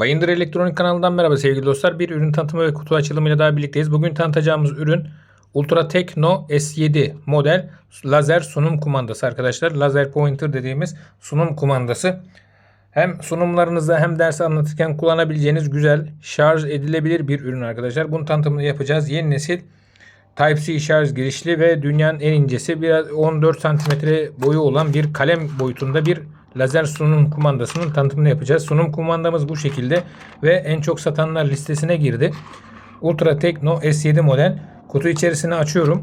Bayındır Elektronik kanalından merhaba sevgili dostlar. Bir ürün tanıtımı ve kutu açılımıyla daha birlikteyiz. Bugün tanıtacağımız ürün Ultra Tekno S7 model lazer sunum kumandası arkadaşlar. Lazer pointer dediğimiz sunum kumandası. Hem sunumlarınızda hem ders anlatırken kullanabileceğiniz güzel şarj edilebilir bir ürün arkadaşlar. Bunun tanıtımını yapacağız. Yeni nesil Type-C şarj girişli ve dünyanın en incesi biraz 14 santimetre boyu olan bir kalem boyutunda bir lazer sunum kumandasının tanıtımını yapacağız. Sunum kumandamız bu şekilde ve en çok satanlar listesine girdi. Ultra Tekno S7 model. Kutu içerisini açıyorum.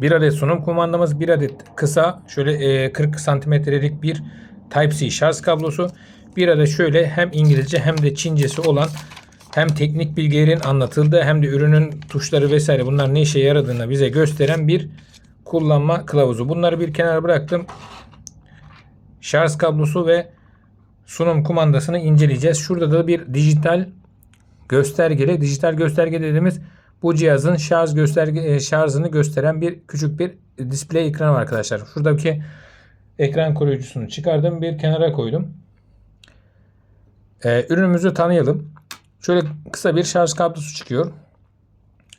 Bir adet sunum kumandamız, bir adet kısa şöyle e, 40 santimetrelik bir Type-C şarj kablosu. Bir adet şöyle hem İngilizce hem de Çincesi olan hem teknik bilgilerin anlatıldığı hem de ürünün tuşları vesaire bunlar ne işe yaradığını bize gösteren bir kullanma kılavuzu. Bunları bir kenara bıraktım. Şarj kablosu ve sunum kumandasını inceleyeceğiz. Şurada da bir dijital göstergeli, dijital gösterge dediğimiz bu cihazın şarj gösterge e, şarjını gösteren bir küçük bir display ekranı var arkadaşlar. Şuradaki ekran koruyucusunu çıkardım, bir kenara koydum. Ee, ürünümüzü tanıyalım. Şöyle kısa bir şarj kablosu çıkıyor.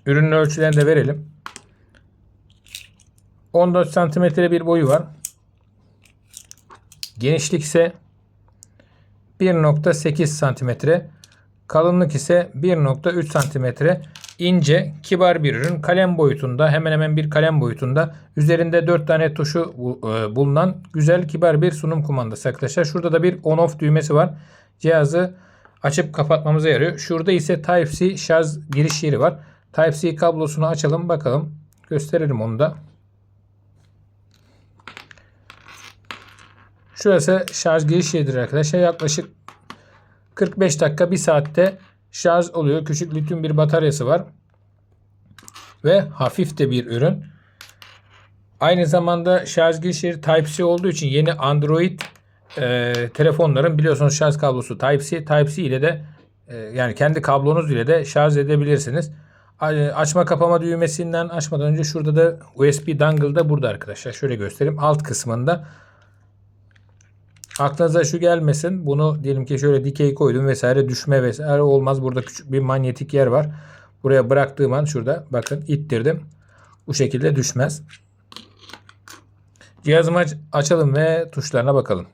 Ürünün ölçülerini de verelim. 14 santimetre bir boyu var. Genişlik ise 1.8 santimetre. Kalınlık ise 1.3 santimetre. İnce, kibar bir ürün. Kalem boyutunda, hemen hemen bir kalem boyutunda. Üzerinde 4 tane tuşu e, bulunan güzel, kibar bir sunum kumandası arkadaşlar. Şurada da bir on-off düğmesi var. Cihazı açıp kapatmamıza yarıyor. Şurada ise Type-C şarj giriş yeri var. Type-C kablosunu açalım bakalım. Gösterelim onu da. Şurası şarj giriş yeridir arkadaşlar. Yaklaşık 45 dakika 1 saatte şarj oluyor. Küçük lityum bir bataryası var. Ve hafif de bir ürün. Aynı zamanda şarj giriş yeri Type-C olduğu için yeni Android e, telefonların biliyorsunuz şarj kablosu Type-C. Type-C ile de e, yani kendi kablonuz ile de şarj edebilirsiniz. Açma kapama düğmesinden açmadan önce şurada da USB dongle da burada arkadaşlar. Şöyle göstereyim. Alt kısmında Aklınıza şu gelmesin. Bunu diyelim ki şöyle dikey koydum vesaire düşme vesaire olmaz. Burada küçük bir manyetik yer var. Buraya bıraktığım an şurada bakın ittirdim. Bu şekilde düşmez. Cihazımı aç açalım ve tuşlarına bakalım.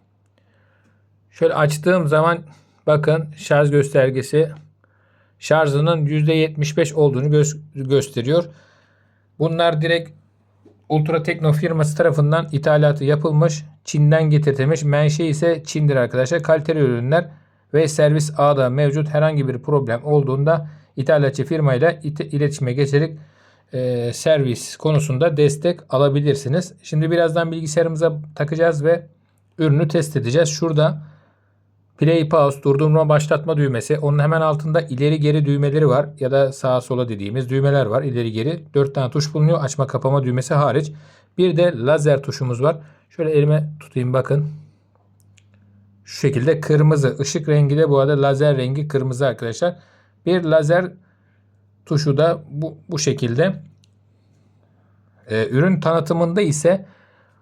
Şöyle açtığım zaman bakın şarj göstergesi şarjının %75 olduğunu gö gösteriyor. Bunlar direkt Ultra Tekno firması tarafından ithalatı yapılmış. Çin'den getirtilmiş. Menşe ise Çin'dir arkadaşlar. Kaliteli ürünler ve servis ağda mevcut herhangi bir problem olduğunda ithalatçı firmayla iletişime geçerek e, servis konusunda destek alabilirsiniz. Şimdi birazdan bilgisayarımıza takacağız ve ürünü test edeceğiz. Şurada Play pause durdurma başlatma düğmesi. Onun hemen altında ileri geri düğmeleri var ya da sağa sola dediğimiz düğmeler var. İleri geri 4 tane tuş bulunuyor. Açma kapama düğmesi hariç. Bir de lazer tuşumuz var. Şöyle elime tutayım bakın. Şu şekilde kırmızı. ışık rengi de bu arada lazer rengi kırmızı arkadaşlar. Bir lazer tuşu da bu, bu şekilde. Ee, ürün tanıtımında ise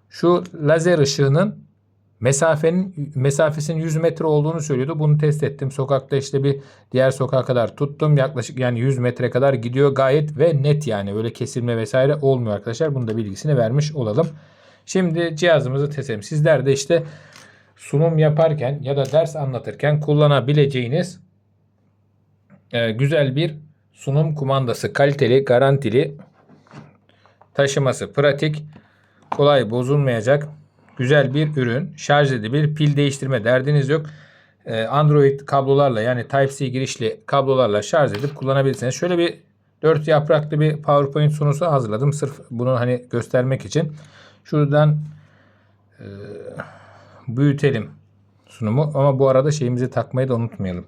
şu lazer ışığının mesafenin mesafesinin 100 metre olduğunu söylüyordu. Bunu test ettim. Sokakta işte bir diğer sokağa kadar tuttum. Yaklaşık yani 100 metre kadar gidiyor. Gayet ve net yani. Öyle kesilme vesaire olmuyor arkadaşlar. Bunu da bilgisini vermiş olalım. Şimdi cihazımızı test edelim. Sizler de işte sunum yaparken ya da ders anlatırken kullanabileceğiniz e, güzel bir sunum kumandası. Kaliteli, garantili, taşıması pratik, kolay bozulmayacak güzel bir ürün. Şarj edebilir. Pil değiştirme derdiniz yok. Ee, Android kablolarla yani Type-C girişli kablolarla şarj edip kullanabilirsiniz. Şöyle bir 4 yapraklı bir PowerPoint sunusu hazırladım. Sırf bunu hani göstermek için. Şuradan e, büyütelim sunumu. Ama bu arada şeyimizi takmayı da unutmayalım.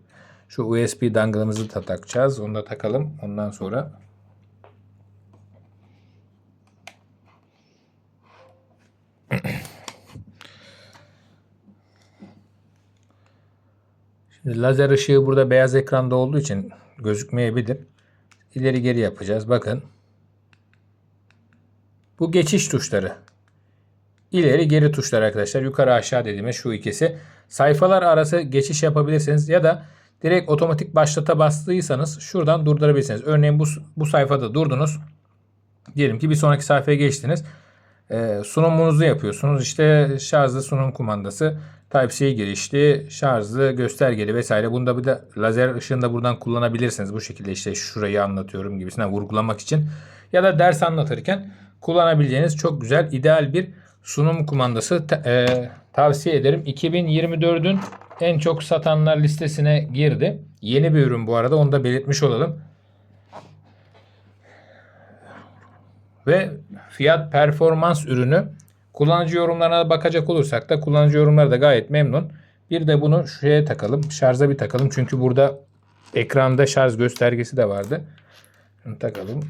Şu USB dongle'ımızı da takacağız. Onu da takalım. Ondan sonra Lazer ışığı burada beyaz ekranda olduğu için gözükmeyebilir. İleri geri yapacağız. Bakın. Bu geçiş tuşları. ileri geri tuşlar arkadaşlar. Yukarı aşağı dediğimiz şu ikisi. Sayfalar arası geçiş yapabilirsiniz ya da direkt otomatik başlata bastıysanız şuradan durdurabilirsiniz. Örneğin bu, bu sayfada durdunuz. Diyelim ki bir sonraki sayfaya geçtiniz. Ee, sunumunuzu yapıyorsunuz. İşte şarjlı sunum kumandası, Type-C girişli, şarjlı, göstergeli vesaire. Bunda bir de lazer ışığını da buradan kullanabilirsiniz. Bu şekilde işte şurayı anlatıyorum gibisine vurgulamak için. Ya da ders anlatırken kullanabileceğiniz çok güzel, ideal bir sunum kumandası e, tavsiye ederim. 2024'ün en çok satanlar listesine girdi. Yeni bir ürün bu arada onu da belirtmiş olalım. Ve fiyat performans ürünü kullanıcı yorumlarına bakacak olursak da kullanıcı yorumları da gayet memnun. Bir de bunu şuraya takalım. Şarja bir takalım. Çünkü burada ekranda şarj göstergesi de vardı. Şunu takalım.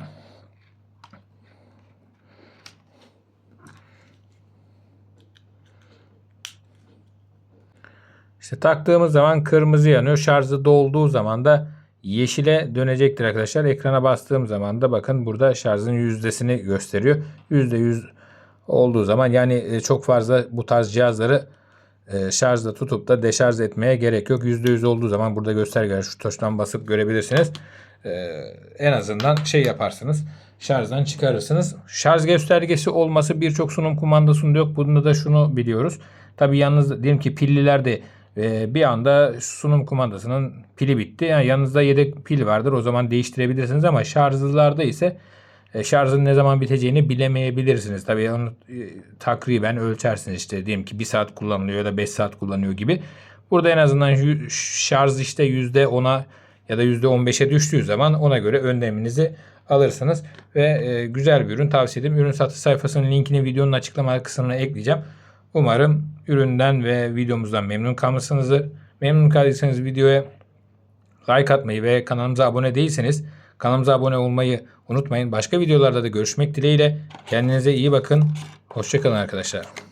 İşte taktığımız zaman kırmızı yanıyor. Şarjı dolduğu zaman da yeşile dönecektir arkadaşlar. Ekrana bastığım zaman da bakın burada şarjın yüzdesini gösteriyor. %100 olduğu zaman yani e, çok fazla bu tarz cihazları e, şarjda tutup da deşarj etmeye gerek yok. %100 olduğu zaman burada göstergeler şu tuştan basıp görebilirsiniz. E, en azından şey yaparsınız. Şarjdan çıkarırsınız. Şarj göstergesi olması birçok sunum kumandasında yok. Bunda da şunu biliyoruz. Tabi yalnız diyelim ki pillilerde e, bir anda sunum kumandasının pili bitti. Yani yanınızda yedek pil vardır. O zaman değiştirebilirsiniz ama şarjlılarda ise e, şarjın ne zaman biteceğini bilemeyebilirsiniz. Tabii onu e, takriben ölçersiniz işte diyelim ki 1 saat kullanılıyor ya da 5 saat kullanıyor gibi. Burada en azından şarj işte %10'a ya da %15'e düştüğü zaman ona göre önleminizi alırsınız. Ve e, güzel bir ürün tavsiye ederim. Ürün satış sayfasının linkini videonun açıklama kısmına ekleyeceğim. Umarım üründen ve videomuzdan memnun kalmışsınızdır. Memnun kaldıysanız videoya like atmayı ve kanalımıza abone değilseniz kanalımıza abone olmayı unutmayın. Başka videolarda da görüşmek dileğiyle. Kendinize iyi bakın. Hoşçakalın arkadaşlar.